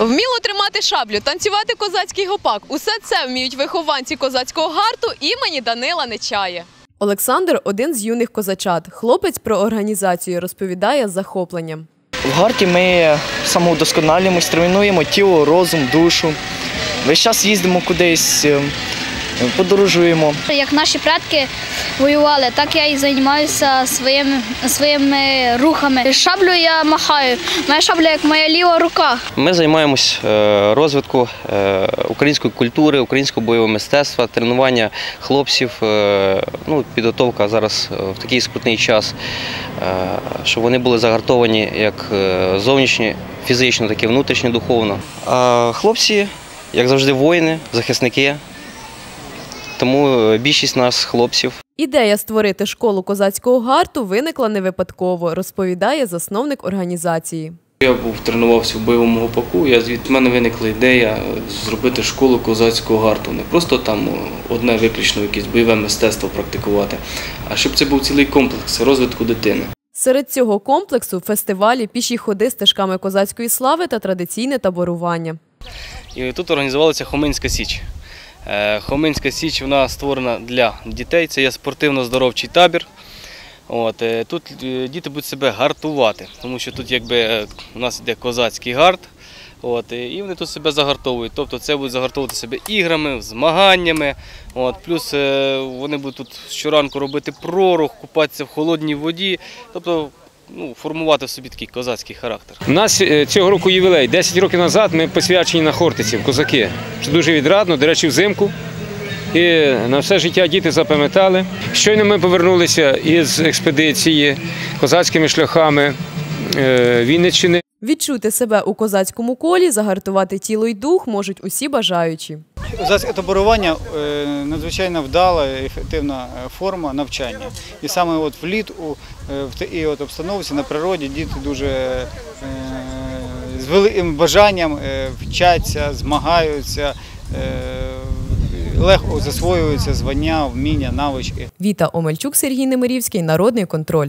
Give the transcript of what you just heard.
Вміло тримати шаблю, танцювати козацький гопак. Усе це вміють вихованці козацького гарту імені Данила Нечає. Олександр один з юних козачат. Хлопець про організацію розповідає з захопленням. В гарті ми самоудосконалюємось, тренуємо тіло, розум, душу. Весь час їздимо кудись, е, подорожуємо. Як наші предки воювали, так я і займаюся своїми, своїми рухами. Шаблю я махаю. Моя шабля як моя ліва рука. Ми займаємось е, розвитку е, української культури, українського бойового мистецтва, тренування хлопців, е, ну, підготовка зараз в такий скрутний час, щоб вони були загартовані як зовнішньо, фізично, так і внутрішньо, духовно. А хлопці, як завжди, воїни, захисники. Тому е, більшість нас хлопців Ідея створити школу козацького гарту виникла не випадково, розповідає засновник організації. Я був тренувався в бойовому гопаку. Я звід в мене виникла ідея е, зробити школу козацького гарту. Не просто там е, одне виключно якесь бойове мистецтво практикувати, а щоб це був цілий комплекс розвитку дитини. Серед цього комплексу фестивалі, піші ходи стежками козацької слави та традиційне таборування. І тут організувалася Хоминська Січ. Е, Хоминська Січ вона створена для дітей. Це є спортивно-здоровчий табір. От, е, тут е, діти будуть себе гартувати, тому що тут якби у нас йде козацький гард. От, і вони тут себе загартовують. Тобто це будуть загартовувати себе іграми, змаганнями. От, плюс вони будуть тут щоранку робити прорух, купатися в холодній воді. Тобто ну, формувати в собі такий козацький характер. У нас е, цього року ювілей. 10 років назад ми посвячені на Хортиців, козаки. Це дуже відрадно, до речі, взимку. І на все життя діти запам'ятали. Щойно ми повернулися із експедиції козацькими шляхами е, Вінниччини. Відчути себе у козацькому колі, загартувати тіло й дух можуть усі бажаючі. Таборування е, надзвичайно вдала ефективна е, форма навчання. І саме от влітку е, в такій от обстановці на природі діти дуже з великим бажанням вчаться, змагаються, легко засвоюються звання, вміння, навички. Віта Омельчук, Сергій Немирівський, Народний контроль.